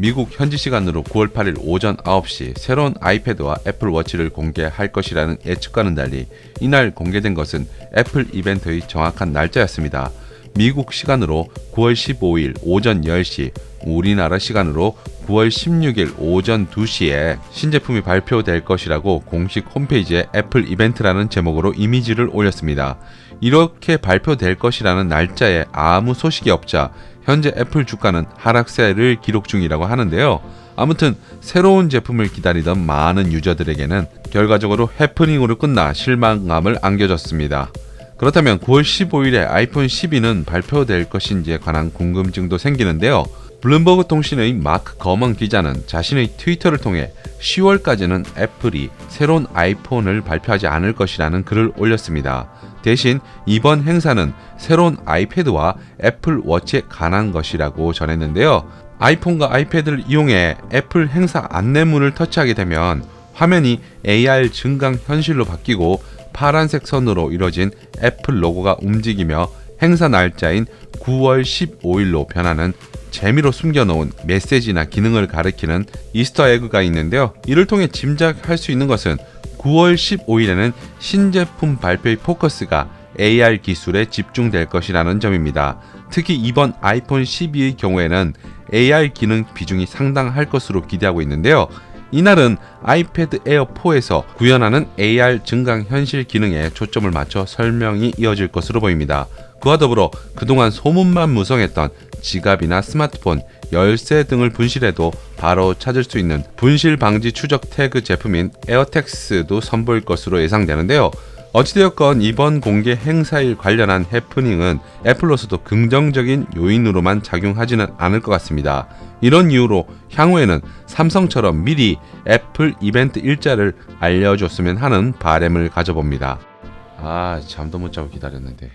미국 현지 시간으로 9월 8일 오전 9시 새로운 아이패드와 애플 워치를 공개할 것이라는 예측과는 달리 이날 공개된 것은 애플 이벤트의 정확한 날짜였습니다. 미국 시간으로 9월 15일 오전 10시, 우리나라 시간으로 9월 16일 오전 2시에 신제품이 발표될 것이라고 공식 홈페이지에 애플 이벤트라는 제목으로 이미지를 올렸습니다. 이렇게 발표될 것이라는 날짜에 아무 소식이 없자 현재 애플 주가는 하락세를 기록 중이라고 하는데요. 아무튼 새로운 제품을 기다리던 많은 유저들에게는 결과적으로 해프닝으로 끝나 실망감을 안겨줬습니다. 그렇다면 9월 15일에 아이폰 12는 발표될 것인지에 관한 궁금증도 생기는데요. 블룸버그 통신의 마크 거먼 기자는 자신의 트위터를 통해 10월까지는 애플이 새로운 아이폰을 발표하지 않을 것이라는 글을 올렸습니다. 대신 이번 행사는 새로운 아이패드와 애플 워치에 관한 것이라고 전했는데요. 아이폰과 아이패드를 이용해 애플 행사 안내문을 터치하게 되면 화면이 AR 증강 현실로 바뀌고 파란색 선으로 이뤄진 애플 로고가 움직이며 행사 날짜인 9월 15일로 변하는 재미로 숨겨놓은 메시지나 기능을 가리키는 이스터 에그가 있는데요. 이를 통해 짐작할 수 있는 것은 9월 15일에는 신제품 발표의 포커스가 AR 기술에 집중될 것이라는 점입니다. 특히 이번 아이폰 12의 경우에는 AR 기능 비중이 상당할 것으로 기대하고 있는데요. 이날은 아이패드 에어 4에서 구현하는 AR 증강 현실 기능에 초점을 맞춰 설명이 이어질 것으로 보입니다. 그와 더불어 그동안 소문만 무성했던 지갑이나 스마트폰, 열쇠 등을 분실해도 바로 찾을 수 있는 분실 방지 추적 태그 제품인 에어텍스도 선보일 것으로 예상되는데요. 어찌되었건 이번 공개 행사일 관련한 해프닝은 애플로서도 긍정적인 요인으로만 작용하지는 않을 것 같습니다. 이런 이유로 향후에는 삼성처럼 미리 애플 이벤트 일자를 알려줬으면 하는 바램을 가져봅니다. 아 잠도 못 자고 기다렸는데